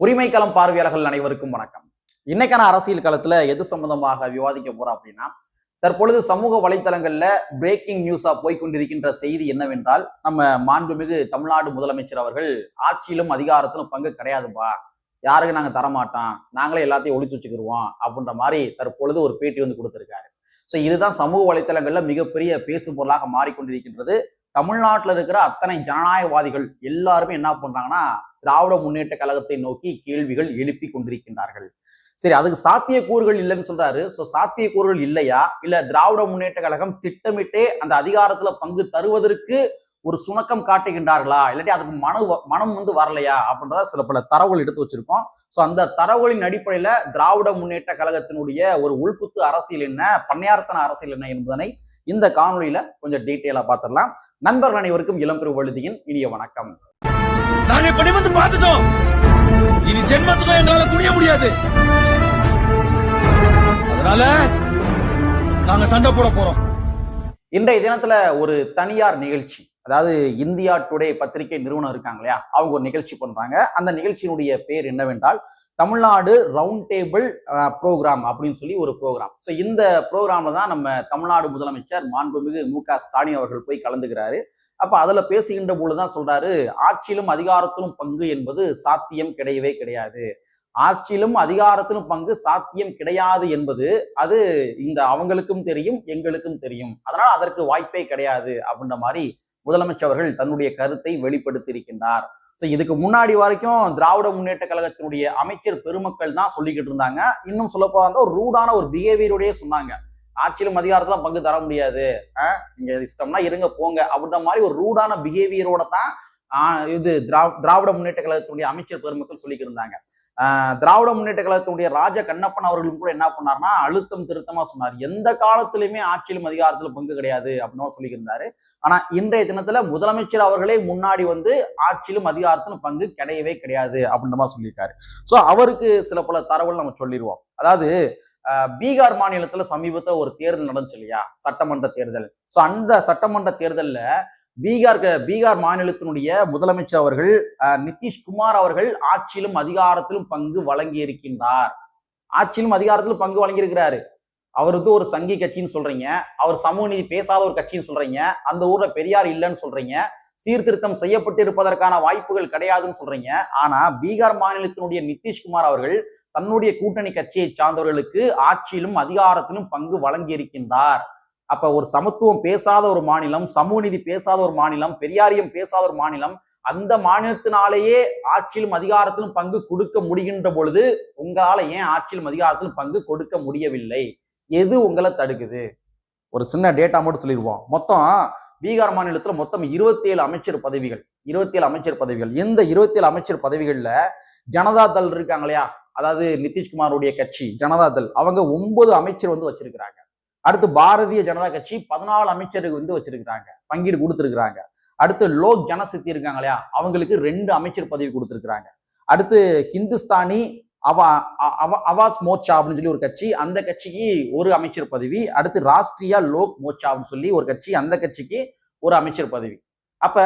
உரிமைக்களம் பார்வையாளர்கள் அனைவருக்கும் வணக்கம். இன்னைக்கான அரசியல் களத்துல எது சம்பந்தமாக விவாதிக்க போறோம் அப்படின்னா தற்பொழுது சமூக வலைத்தளங்கள்ல பிரேக்கிங் நியூஸா போய்க்கொண்டிருக்கின்ற செய்தி என்னவென்றால் நம்ம மாண்புமிகு தமிழ்நாடு முதலமைச்சர் அவர்கள் ஆட்சியிலும் அதிகாரத்திலும் பங்கு கிடையாதுப்பா. யாருக்கு நாங்க தரமாட்டோம்? நாங்களே எல்லாத்தையும் ஒழிச்சு வச்சுக்கிருவோம் அப்படின்ற மாதிரி தற்பொழுது ஒரு பேட்டி வந்து கொடுத்திருக்காரு. ஸோ இதுதான் சமூக வலைத்தளங்கள்ல மிகப்பெரிய பேசு பொருளாக மாறிக்கொண்டிருக்கின்றது. தமிழ்நாட்டில் இருக்கிற அத்தனை ஜனநாயகவாதிகள் எல்லாருமே என்ன பண்றாங்கன்னா திராவிட முன்னேற்ற கழகத்தை நோக்கி கேள்விகள் எழுப்பி கொண்டிருக்கின்றார்கள். சரி அதுக்கு சாத்தியக்கூறுகள் இல்லைன்னு சொல்றாரு. ஸோ சாத்தியக்கூறுகள் இல்லையா? இல்ல திராவிட முன்னேற்ற கழகம் திட்டமிட்டே அந்த அதிகாரத்துல பங்கு தருவதற்கு ஒரு சுணக்கம் காட்டுகின்றார்களா? இல்லாட்டி அதுக்கு மன மனம் வந்து வரலையா? அப்படின்றத சில பல தரவுகள் எடுத்து வச்சிருக்கோம். ஸோ அந்த தரவுகளின் அடிப்படையில திராவிட முன்னேற்ற கழகத்தினுடைய ஒரு உள்குத்து அரசியல் என்ன? பண்ணையார்த்தன அரசியல் என்ன என்பதனை இந்த காணொலியில கொஞ்சம் டீட்டெயிலா பார்த்துடலாம். நண்பர்கள் அனைவருக்கும் இளம்பெரு வழுதியின் இனிய வணக்கம். நாங்க இப்படி வந்து பார்த்துட்டோம். இனி ஜென்மத்துக்கும் எங்களால துணிய முடியாது. அதனால நாங்க சண்டை போட போறோம். இன்றைய தினத்துல ஒரு தனியார் நிகழ்ச்சி. அதாவது இந்தியா டுடே பத்திரிகை நிறுவனம் இருக்காங்க இல்லையா? அவங்க ஒரு நிகழ்ச்சி பண்றாங்க. அந்த நிகழ்ச்சியினுடைய பேர் என்னவென்றால் தமிழ்நாடு ரவுண்ட் டேபிள் ப்ரோக்ராம் அப்படின்னு சொல்லி ஒரு ப்ரோக்ராம் ஸோ இந்த ப்ரோக்ராம்ல தான் நம்ம தமிழ்நாடு முதலமைச்சர் மாண்புமிகு மு க ஸ்டாலின் அவர்கள் போய் கலந்துக்கிறாரு. அப்போ அதுல பேசுகின்ற பொழுதுதான் சொல்றாரு ஆட்சியிலும் அதிகாரத்திலும் பங்கு என்பது சாத்தியம் கிடையவே கிடையாது. ஆட்சியிலும் அதிகாரத்திலும் பங்கு சாத்தியம் கிடையாது என்பது அது இந்த அவங்களுக்கும் தெரியும் எங்களுக்கும் தெரியும். அதனால் அதற்கு வாய்ப்பே கிடையாது அப்படின்ற மாதிரி முதலமைச்சர் அவர்கள் தன்னுடைய கருத்தை வெளிப்படுத்தியிருக்கின்றார். ஸோ இதுக்கு முன்னாடி வரைக்கும் திராவிட முன்னேற்ற கழகத்தினுடைய அமைச்சர் பெருமக்கள் தான் சொல்லிக்கிட்டு இருந்தாங்க. இன்னும் சொல்ல போறாங்க ஒரு ரூடான ஒரு பிஹேவியருடைய சொன்னாங்க. ஆட்சியிலும் அதிகாரத்திலும் பங்கு தர முடியாது. நீங்க இஷ்டம்னா இருங்க போங்க அப்படின்ற மாதிரி ஒரு ரூடான பிஹேவியரோட தான் இது திராவிட முன்னேற்ற கழகத்தினுடைய அமைச்சர் பெருமக்கள் சொல்லிக்கிருந்தாங்க. திராவிட முன்னேற்ற கழகத்தினுடைய ராஜ கண்ணப்பன் அவர்களும் கூட என்ன பண்ணார்னா அழுத்தம் திருத்தமா சொன்னார். எந்த காலத்திலுமே ஆட்சியிலும் அதிகாரத்திலும் பங்கு கிடையாது அப்படின்னு சொல்லியிருந்தாரு ஆனா இன்றைய தினத்துல முதலமைச்சர் அவர்களே முன்னாடி வந்து ஆட்சியிலும் அதிகாரத்திலும் பங்கு கிடையவே கிடையாது அப்படின்ற மாதிரி சொல்லியிருக்காரு. ஸோ அவருக்கு சில பல தரவுகள் நம்ம சொல்லிடுவோம் அதாவது பீகார் மாநிலத்துல சமீபத்தில் ஒரு தேர்தல் நடந்துச்சு இல்லையா? சட்டமன்ற தேர்தல். ஸோ அந்த சட்டமன்ற தேர்தலில் பீகார் பீகார் மாநிலத்தினுடைய முதலமைச்சர் அவர்கள் நிதிஷ்குமார் அவர்கள் ஆட்சியிலும் அதிகாரத்திலும் பங்கு வழங்கி இருக்கின்றார் ஆட்சியிலும் அதிகாரத்திலும் பங்கு வழங்கி அவர் அவருக்கு ஒரு சங்கி கட்சின்னு சொல்றீங்க. அவர் சமூக நீதி பேசாத ஒரு கட்சின்னு சொல்றீங்க. அந்த ஊர்ல பெரியார் இல்லைன்னு சொல்றீங்க. சீர்திருத்தம் செய்யப்பட்டு இருப்பதற்கான வாய்ப்புகள் கிடையாதுன்னு சொல்றீங்க. ஆனா பீகார் மாநிலத்தினுடைய நிதிஷ்குமார் அவர்கள் தன்னுடைய கூட்டணி கட்சியை சார்ந்தவர்களுக்கு ஆட்சியிலும் அதிகாரத்திலும் பங்கு வழங்கி இருக்கின்றார் அப்ப ஒரு சமத்துவம் பேசாத ஒரு மாநிலம் சமூக நீதி பேசாத ஒரு மாநிலம் பெரியாரியம் பேசாத ஒரு மாநிலம் அந்த மாநிலத்தினாலேயே ஆட்சியிலும் அதிகாரத்திலும் பங்கு கொடுக்க முடிகின்ற பொழுது உங்களால ஏன் ஆட்சியிலும் அதிகாரத்திலும் பங்கு கொடுக்க முடியவில்லை? எது உங்களை தடுக்குது? ஒரு சின்ன டேட்டா மட்டும் சொல்லிடுவோம். மொத்தம் பீகார் மாநிலத்தில் மொத்தம் இருபத்தி ஏழு அமைச்சர் பதவிகள் இருபத்தி ஏழு அமைச்சர் பதவிகள். இந்த இருபத்தி ஏழு அமைச்சர் பதவிகளில் ஜனதா தள் இருக்காங்க இல்லையா? அதாவது நிதிஷ்குமாருடைய கட்சி ஜனதா தள். அவங்க ஒன்பது அமைச்சர் வந்து வச்சிருக்கிறாங்க. அடுத்து பாரதிய ஜனதா கட்சி பதினாலு அமைச்சருக்கு வந்து வச்சிருக்கிறாங்க. பங்கீடு கொடுத்துருக்குறாங்க. அடுத்து லோக் ஜனசக்தி இருக்காங்க இல்லையா? அவங்களுக்கு ரெண்டு அமைச்சர் பதவி கொடுத்துருக்குறாங்க. அடுத்து ஹிந்துஸ்தானி அவா அவாஸ் மோர்ச்சா அப்படின்னு சொல்லி ஒரு கட்சி அந்த கட்சிக்கு ஒரு அமைச்சர் பதவி. அடுத்து ராஷ்டிரியா லோக் மோர்ச்சா அப்படின்னு சொல்லி ஒரு கட்சி அந்த கட்சிக்கு ஒரு அமைச்சர் பதவி. அப்ப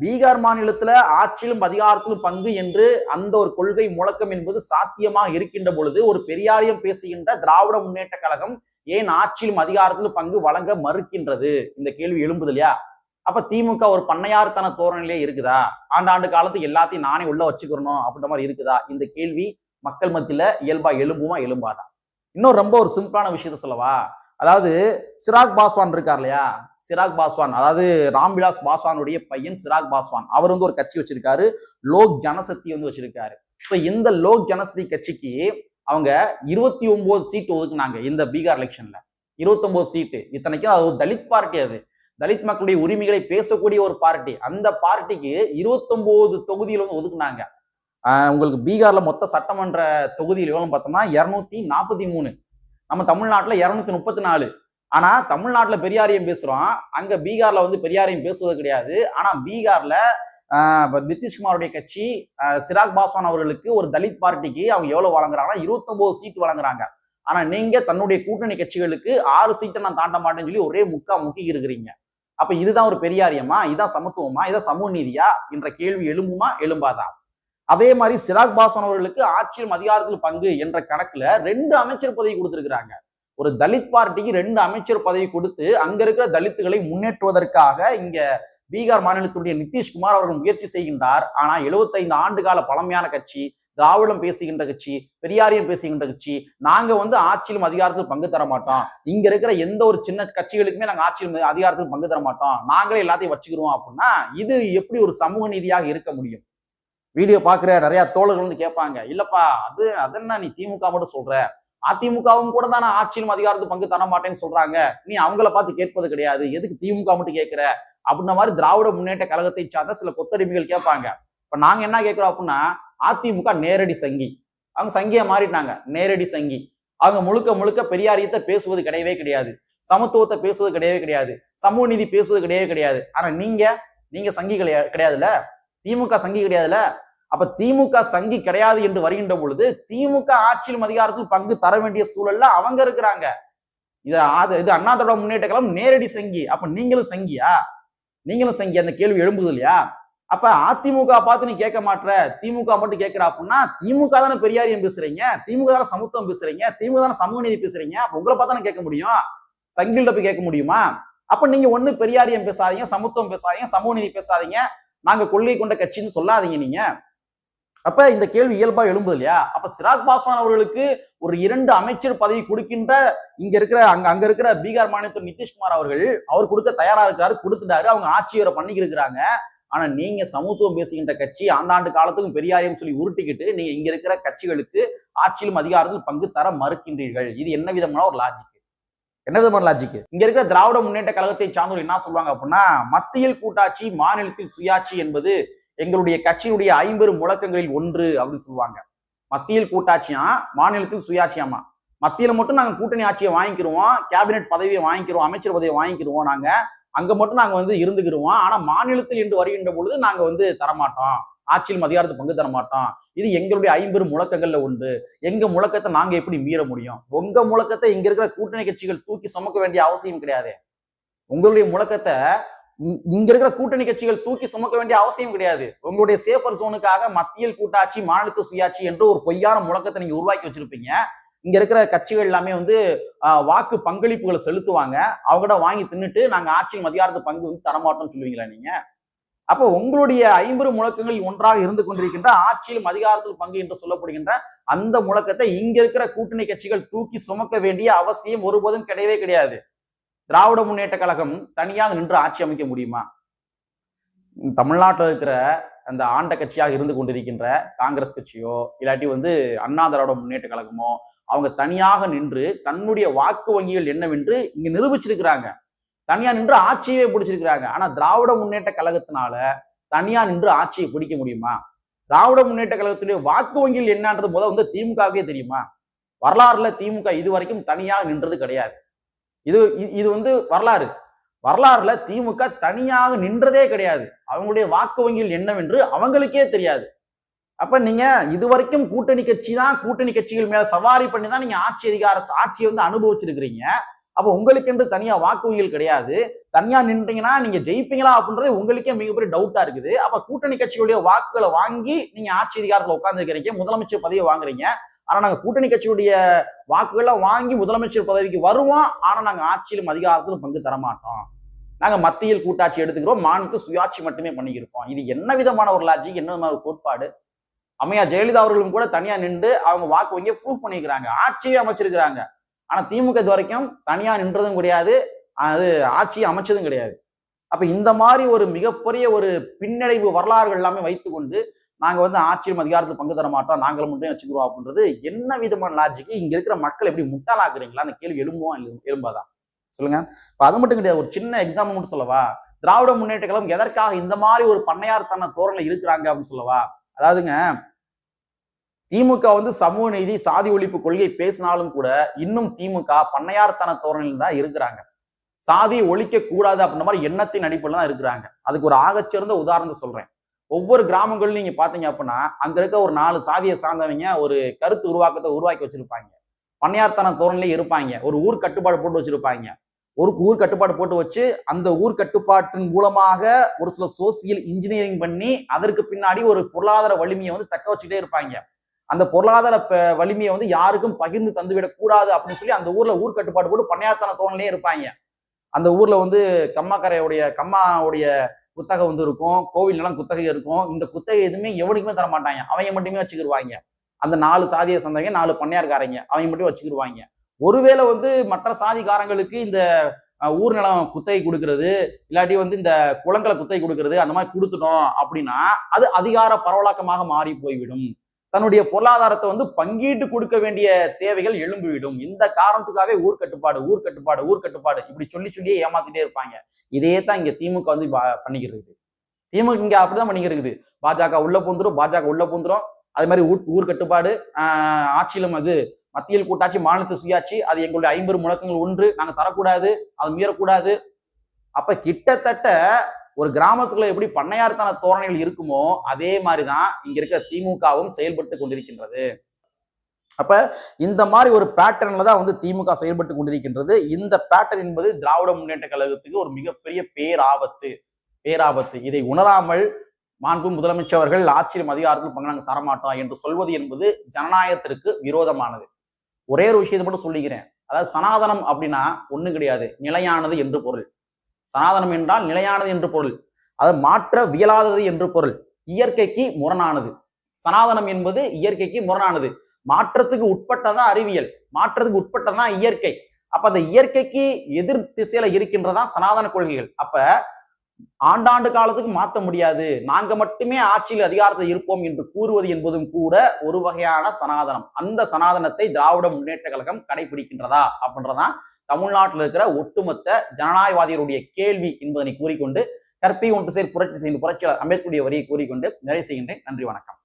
பீகார் மாநிலத்துல ஆட்சியிலும் அதிகாரத்திலும் பங்கு என்று அந்த ஒரு கொள்கை முழக்கம் என்பது சாத்தியமாக இருக்கின்ற பொழுது ஒரு பெரியாரியம் பேசுகின்ற திராவிட முன்னேற்ற கழகம் ஏன் ஆட்சியிலும் அதிகாரத்திலும் பங்கு வழங்க மறுக்கின்றது? இந்த கேள்வி எழும்புது இல்லையா? அப்ப திமுக ஒரு பண்ணையார்த்தன தோரணிலே இருக்குதா? ஆண்டாண்டு காலத்துக்கு எல்லாத்தையும் நானே உள்ள வச்சுக்கிறணும் அப்படின்ற மாதிரி இருக்குதா? இந்த கேள்வி மக்கள் மத்தியில இயல்பா எழும்புமா எழும்பாதா? இன்னும் ரொம்ப ஒரு சிம்பிளான விஷயத்த சொல்லவா? அதாவது சிராக் பாஸ்வான் இருக்கார் இல்லையா? சிராக் பாஸ்வான். அதாவது ராம்விலாஸ் பாஸ்வானுடைய பையன் சிராக் பாஸ்வான். அவர் வந்து ஒரு கட்சி வச்சிருக்காரு. லோக் ஜனசக்தி வந்து வச்சிருக்காரு. ஸோ இந்த லோக் ஜனசக்தி கட்சிக்கு அவங்க இருபத்தி ஒன்பது சீட்டு ஒதுக்குனாங்க இந்த பீகார் எலெக்ஷன்ல இருபத்தொன்பது சீட்டு. இத்தனைக்கும் அது ஒரு தலித் பார்ட்டி அது. தலித் மக்களுடைய உரிமைகளை பேசக்கூடிய ஒரு பார்ட்டி. அந்த பார்ட்டிக்கு இருபத்தொன்பது தொகுதியில் வந்து ஒதுக்குனாங்க. உங்களுக்கு பீகார்ல மொத்த சட்டமன்ற தொகுதியில் எவ்வளவு பார்த்தோம்னா இரநூத்தி நாற்பத்தி மூணு. நம்ம தமிழ்நாட்டில் இரநூத்தி முப்பத்தி நாலு ஆனால் தமிழ்நாட்டில் பெரியாரியம் பேசுகிறோம் அங்கே பீகாரில் வந்து பெரியாரியம் பேசுவது கிடையாது. ஆனால் பீகாரில் இப்போ நிதிஷ்குமாருடைய கட்சி சிராக் பாஸ்வான் அவர்களுக்கு ஒரு தலித் பார்ட்டிக்கு அவங்க எவ்வளோ வழங்குறாங்கன்னா இருபத்தொம்போது சீட் வழங்குறாங்க. ஆனால் நீங்கள் தன்னுடைய கூட்டணி கட்சிகளுக்கு ஆறு சீட்டை நான் தாண்ட மாட்டேன்னு சொல்லி ஒரே முக்கா முக்கி இருக்கிறீங்க. அப்போ இதுதான் ஒரு பெரியாரியமா இதான் சமத்துவமா? இதான் சமூக நீதியா? என்ற கேள்வி எழும்புமா? எழும்பாதான் அதே மாதிரி சிராக் பாஸ்வான் அவர்களுக்கு ஆட்சியும் அதிகாரத்தில் பங்கு என்ற கணக்குல ரெண்டு அமைச்சர் பதவி கொடுத்திருக்கிறாங்க. ஒரு தலித் பார்ட்டிக்கு ரெண்டு அமைச்சர் பதவி கொடுத்து அங்க இருக்கிற தலித்துகளை முன்னேற்றுவதற்காக இங்க பீகார் மாநிலத்துடைய நிதிஷ்குமார் அவர்கள் முயற்சி செய்கின்றார். ஆனா 75 ஆண்டு கால பழமையான கட்சி திராவிடம் பேசுகின்ற கட்சி பெரியாரியம் பேசுகின்ற கட்சி நாங்க வந்து ஆட்சியிலும் அதிகாரத்தில் பங்கு தர மாட்டோம். இங்க இருக்கிற எந்த ஒரு சின்ன கட்சிகளுக்குமே நாங்க ஆட்சியில் அதிகாரத்தில் பங்கு தர மாட்டோம். நாங்களே எல்லாத்தையும் வச்சுக்கிறோம் அப்படின்னா இது எப்படி ஒரு சமூக நீதியாக இருக்க முடியும்? வீடியோ பார்க்குற நிறையா தோழர்கள் வந்து கேட்பாங்க இல்லைப்பா அது அதென்ன நீ திமுக மட்டும் சொல்கிற அதிமுகவும் கூட தானே ஆட்சியிலும் அதிகாரத்துக்கு பங்கு தர மாட்டேன்னு சொல்றாங்க. நீ அவங்கள பார்த்து கேட்பது கிடையாது. எதுக்கு திமுக மட்டும் கேட்கிற? அப்படின்ற மாதிரி திராவிட முன்னேற்ற கழகத்தை சார்ந்த சில கொத்தடிமைகள் கேட்பாங்க. இப்ப நாங்க என்ன கேட்கிறோம் அப்படின்னா அதிமுக நேரடி சங்கி. அவங்க சங்கியா மாறிட்டாங்க. நேரடி சங்கி. அவங்க முழுக்க முழுக்க பெரியாரியத்தை பேசுவது கிடையவே கிடையாது. சமத்துவத்தை பேசுவது கிடையவே கிடையாது. சமூக நீதி பேசுவது கிடையவே கிடையாது. ஆனா நீங்க நீங்க சங்கி கிடையாது கிடையாதுல்ல? திமுக சங்கி கிடையாதுல்ல? அப்ப திமுக சங்கி கிடையாது என்று வருகின்ற பொழுது திமுக ஆட்சியிலும் அதிகாரத்தில் பங்கு தர வேண்டிய சூழல்ல அவங்க இருக்கிறாங்க. இது இது அண்ணாத்தோட முன்னேற்ற கழகம் நேரடி சங்கி. அப்ப நீங்களும் சங்கியா? நீங்களும் சங்கி. அந்த கேள்வி எழும்புது இல்லையா? அப்ப அதிமுக பார்த்து நீ கேட்க மாட்ட திமுக மட்டும் கேட்கிற அப்படின்னா திமுக தானே பெரியாரியம் பேசுறீங்க. திமுக தானே சமத்துவம் பேசுறீங்க. திமுக தானே சமூக நீதி பேசுறீங்க. அப்ப உங்களை பார்த்தானே கேட்க முடியும்? சங்கில்ட போய் கேட்க முடியுமா? அப்ப நீங்க ஒண்ணு பெரியாரியம் பேசாதீங்க சமத்துவம் பேசாதீங்க சமூக நீதி பேசாதீங்க. நாங்க கொள்கை கொண்ட கட்சின்னு சொல்லாதீங்க நீங்க. அப்ப இந்த கேள்வி இயல்பா எழும்புது இல்லையா? அப்ப சிராக் பாஸ்வான் அவர்களுக்கு ஒரு இரண்டு அமைச்சர் பதவி கொடுக்கின்ற இங்க இருக்கிற அங்க அங்க இருக்கிற பீகார் மாநிலத்தில் நிதிஷ்குமார் அவர்கள் அவர் கொடுக்க தயாரா இருக்காரு கொடுத்துட்டாரு அவங்க ஆட்சியரை பண்ணிக்கிட்டு இருக்கிறாங்க ஆனா நீங்க சமத்துவம் பேசுகின்ற கட்சி ஆண்டாண்டு காலத்துக்கும் பெரியாரையும் சொல்லி உருட்டிக்கிட்டு நீங்க இங்க இருக்கிற கட்சிகளுக்கு ஆட்சியிலும் அதிகாரத்தில் பங்கு தர மறுக்கின்றீர்கள். இது என்ன விதமான ஒரு லாஜிக் என்ன விதமான லாஜிக் இங்க இருக்கிற திராவிட முன்னேற்ற கழகத்தை சார்ந்தவர்கள் என்ன சொல்லுவாங்க அப்படின்னா மத்தியில் கூட்டாட்சி மாநிலத்தில் சுயாட்சி என்பது எங்களுடைய கட்சியினுடைய ஐம்பெரும் முழக்கங்களில் ஒன்று அப்படின்னு சொல்லுவாங்க. மத்தியில் கூட்டாட்சியா? மாநிலத்தில் சுயாட்சியாமா? மத்தியில மட்டும் நாங்க கூட்டணி ஆட்சியை வாங்கிக்கிறோம் கேபினெட் பதவியை வாங்கிக்கிறோம் அமைச்சர் பதவியை வாங்கிக்கிறோம் நாங்க. அங்க மட்டும் நாங்க வந்து இருந்துக்கிறோம் ஆனா மாநிலத்தில் என்று வருகின்ற பொழுது நாங்க வந்து தரமாட்டோம். ஆட்சியில் அதிகாரத்தை பங்கு தர மாட்டோம் இது எங்களுடைய ஐம்பெரும் முழக்கங்கள்ல உண்டு எங்க முழக்கத்தை நாங்க எப்படி மீற முடியும்? உங்க முழக்கத்தை இங்க இருக்கிற கூட்டணி கட்சிகள் தூக்கி சுமக்க வேண்டிய அவசியம் கிடையாது. உங்களுடைய முழக்கத்தை இங்க இருக்கிற கூட்டணி கட்சிகள் தூக்கி சுமக்க வேண்டிய அவசியம் கிடையாது. உங்களுடைய சேஃபர் ஜோனுக்காக மத்தியில் கூட்டாட்சி மாநிலத்து சுயாட்சி என்று ஒரு பொய்யான முழக்கத்தை நீங்க உருவாக்கி வச்சிருப்பீங்க. இங்க இருக்கிற கட்சிகள் எல்லாமே வந்து வாக்கு பங்களிப்புகளை செலுத்துவாங்க. அவங்ககிட்ட வாங்கி தின்னுட்டு நாங்க ஆட்சியில் அதிகாரத்து பங்கு வந்து தரமாட்டோம்னு சொல்லுவீங்களா நீங்க? அப்போ உங்களுடைய ஐம்பது முழக்கங்களில் ஒன்றாக இருந்து கொண்டிருக்கின்ற ஆட்சியிலும் அதிகாரத்தில் பங்கு என்று சொல்லப்படுகின்ற அந்த முழக்கத்தை இங்க இருக்கிற கூட்டணி கட்சிகள் தூக்கி சுமக்க வேண்டிய அவசியம் ஒருபோதும் கிடையவே கிடையாது. திராவிட முன்னேற்ற கழகம் தனியாக நின்று ஆட்சி அமைக்க முடியுமா? தமிழ்நாட்டில் இருக்கிற அந்த ஆண்ட கட்சியாக இருந்து கொண்டிருக்கின்ற காங்கிரஸ் கட்சியோ இல்லாட்டி வந்து அண்ணா திராவிட முன்னேற்ற கழகமோ அவங்க தனியாக நின்று தன்னுடைய வாக்கு வங்கிகள் என்னவென்று இங்க நிரூபிச்சிருக்கிறாங்க. தனியா நின்று ஆட்சியே பிடிச்சிருக்கிறாங்க. ஆனா திராவிட முன்னேற்ற கழகத்தினால தனியா நின்று ஆட்சியை பிடிக்க முடியுமா? திராவிட முன்னேற்ற கழகத்துடைய வாக்கு வங்கியில் என்னன்றது முதல் வந்து திமுகவே தெரியுமா? வரலாறுல திமுக இது வரைக்கும் தனியாக நின்றது கிடையாது. இது இது வந்து வரலாறு. வரலாறுல திமுக தனியாக நின்றதே கிடையாது. அவங்களுடைய வாக்கு வங்கியில் என்னவென்று அவங்களுக்கே தெரியாது. அப்ப நீங்க இதுவரைக்கும் கூட்டணி கட்சி தான் கூட்டணி கட்சிகள் மேல சவாரி பண்ணி தான் நீங்க ஆட்சி அதிகாரத்தை ஆட்சியை வந்து அனுபவிச்சிருக்கிறீங்க. அப்போ உங்களுக்கென்று தனியாக வாக்கு வங்கிகள் கிடையாது. தனியாக நின்றீங்கன்னா நீங்கள் ஜெயிப்பீங்களா அப்படின்றது உங்களுக்கே மிகப்பெரிய டவுட்டாக இருக்குது. அப்போ கூட்டணி கட்சிகளுடைய வாக்குகளை வாங்கி நீங்கள் ஆட்சி அதிகாரத்தில் உட்காந்துருக்கிறீங்க முதலமைச்சர் பதவியை வாங்குறீங்க. ஆனால் நாங்கள் கூட்டணி கட்சியுடைய வாக்குகளை வாங்கி முதலமைச்சர் பதவிக்கு வருவோம். ஆனால் நாங்கள் ஆட்சியிலும் அதிகாரத்திலும் பங்கு தர மாட்டோம் மத்தியில் கூட்டாட்சி எடுத்துக்கிறோம். மாநிலத்தில் சுயாட்சி மட்டுமே பண்ணியிருப்போம் இது என்ன விதமான ஒரு லாஜிக் என்ன விதமான ஒரு கோட்பாடு? அம்மையா ஜெயலலிதா அவர்களும் கூட தனியாக நின்று அவங்க வாக்கு வங்கியை ப்ரூவ் பண்ணிக்கிறாங்க ஆட்சியே அமைச்சிருக்கிறாங்க. ஆனா திமுக இது வரைக்கும் தனியா நின்றதும் கிடையாது. அது ஆட்சியை அமைச்சதும் கிடையாது. அப்ப இந்த மாதிரி ஒரு மிகப்பெரிய ஒரு பின்னடைவு வரலாறுகள் எல்லாமே வைத்துக்கொண்டு நாங்க வந்து ஆட்சியும் அதிகாரத்தில் பங்கு தர மாட்டோம். நாங்களும் மட்டும் வச்சுக்கிறோம் அப்படின்றது என்ன விதமான லாஜிக்கு இங்க இருக்கிற மக்கள் எப்படி முட்டாளாக்குறீங்களா? அந்த கேள்வி எழும்புவோம் எழு- எழும்பாதா? சொல்லுங்க. இப்ப அது மட்டும் கிடையாது. ஒரு சின்ன எக்ஸாம்பிள் மட்டும் சொல்லவா? திராவிட முன்னேற்ற கழகம் எதற்காக இந்த மாதிரி ஒரு பண்ணையார்த்தன தோரணை இருக்கிறாங்க அப்படின்னு சொல்லவா? அதாவதுங்க திமுக வந்து சமூக நீதி சாதி ஒழிப்பு கொள்கை பேசினாலும் கூட இன்னும் திமுக பண்ணையார்த்தன தோரணையில் தான் இருக்கிறாங்க. சாதியை ஒழிக்க கூடாது அப்படின்ற மாதிரி எண்ணத்தின் அடிப்படையில் தான் இருக்கிறாங்க. அதுக்கு ஒரு ஆகச்சிறந்த உதாரணத்தை சொல்றேன். ஒவ்வொரு கிராமங்களும் நீங்க பாத்தீங்க அப்படின்னா அங்க இருக்க ஒரு நாலு சாதியை சார்ந்தவங்க ஒரு கருத்து உருவாக்கத்தை உருவாக்கி வச்சிருப்பாங்க. பண்ணையார்த்தன தோரணையிலே இருப்பாங்க. ஒரு ஊர் கட்டுப்பாடு போட்டு வச்சிருப்பாங்க. ஒரு ஊர் கட்டுப்பாடு போட்டு வச்சு அந்த ஊர் கட்டுப்பாட்டின் மூலமாக ஒரு சில சோசியல் இன்ஜினியரிங் பண்ணி அதற்கு பின்னாடி ஒரு பொருளாதார வலிமையை வந்து தக்க வச்சுக்கிட்டே இருப்பாங்க. அந்த பொருளாதார ப- வலிமையை வந்து யாருக்கும் பகிர்ந்து தந்துவிடக் கூடாது அப்படின்னு சொல்லி அந்த ஊர்ல ஊர் கட்டுப்பாடு போட்டு பண்ணையாத்தன தோணலே இருப்பாங்க. அந்த ஊர்ல வந்து கம்மாக்கரையுடைய கம்மாவுடைய குத்தகை வந்து இருக்கும் கோவில் நிலம் குத்தகை இருக்கும். இந்த குத்தகை எதுவுமே எவனுக்குமே தர மாட்டாங்க. அவங்க மட்டுமே வச்சுக்கிடுவாங்க அந்த நாலு சாதியை சொந்தங்க நாலு பண்ணையார்காரங்க அவங்க மட்டும் வச்சுக்கிடுவாங்க ஒருவேளை வந்து மற்ற சாதிக்காரங்களுக்கு இந்த ஊர் நிலம் குத்தகை கொடுக்கறது இல்லாட்டி வந்து இந்த குளங்களை குத்தகை கொடுக்கறது அந்த மாதிரி கொடுத்துட்டோம் அப்படின்னா அது அதிகார பரவலாக்கமாக மாறி போய்விடும். தன்னுடைய பொருளாதாரத்தை வந்து பங்கீட்டு கொடுக்க வேண்டிய தேவைகள் எழும்பிவிடும். இந்த காரணத்துக்காகவே ஊர் கட்டுப்பாடு ஊர்க்கட்டுப்பாடு ஊர் கட்டுப்பாடு இப்படி சொல்லி சொல்லியே ஏமாத்திட்டே இருப்பாங்க. இதே தான் இங்க திமுக வந்து பண்ணிக்கிறது திமுக இங்க அப்படிதான் பண்ணிக்கிறது பாஜக உள்ள பூந்துரும் பாஜக உள்ள பூந்துரும் அது மாதிரி ஊர் ஊர்க்கட்டுப்பாடு ஆஹ் ஆட்சியிலும் அது மத்தியில் கூட்டாட்சி மாநிலத்து சுயாட்சி அது எங்களுடைய ஐம்பது முழக்கங்கள் ஒன்று. நாங்க தரக்கூடாது அது மீறக்கூடாது. அப்ப கிட்டத்தட்ட ஒரு கிராமத்துக்குள்ள எப்படி பண்ணையார்த்தன தோரணைகள் இருக்குமோ அதே மாதிரிதான் இங்க இருக்க திமுகவும் செயல்பட்டு கொண்டிருக்கின்றது. அப்ப இந்த மாதிரி ஒரு பேட்டர்ன்ல தான் வந்து திமுக செயல்பட்டு கொண்டிருக்கின்றது. இந்த பேட்டர்ன் என்பது திராவிட முன்னேற்ற கழகத்துக்கு ஒரு மிகப்பெரிய பேராபத்து. பேராபத்து. இதை உணராமல் மாண்பு முதலமைச்சர் அவர்கள் ஆட்சியிலும் அதிகாரத்தில் பங்கு நாங்கள் தரமாட்டோம் என்று சொல்வது என்பது ஜனநாயகத்திற்கு விரோதமானது. ஒரே ஒரு விஷயத்தை மட்டும் சொல்லிக்கிறேன். அதாவது சனாதனம் அப்படின்னா ஒன்றும் கிடையாது. நிலையானது என்று பொருள். சனாதனம் என்றால் நிலையானது என்று பொருள். அது மாற்ற வியலாதது என்று பொருள். இயற்கைக்கு முரணானது. சனாதனம் என்பது இயற்கைக்கு முரணானது. மாற்றத்துக்கு உட்பட்டதான் அறிவியல். மாற்றத்துக்கு உட்பட்டதான் இயற்கை. அப்ப அந்த இயற்கைக்கு எதிர் திசையில இருக்கின்றதான் சனாதன கொள்கைகள். அப்ப ஆண்டாண்டு காலத்துக்கு மாத்த முடியாது. நாங்க மட்டுமே ஆட்சியில் அதிகாரத்தில் இருப்போம் என்று கூறுவது என்பதும் கூட ஒரு வகையான சனாதனம். அந்த சனாதனத்தை திராவிட முன்னேற்ற கழகம் கடைபிடிக்கின்றதா அப்படின்றதான் தமிழ்நாட்டில் இருக்கிற ஒட்டுமொத்த ஜனநாயகவாதிகளுடைய கேள்வி என்பதனை கூறிக்கொண்டு கற்பை ஒன்று சேர் புரட்சி செய்து புரட்சியாளர் அம்பேத்கருடைய வரியை கூறிக்கொண்டு நிறைவு செய்கின்றேன். நன்றி வணக்கம்.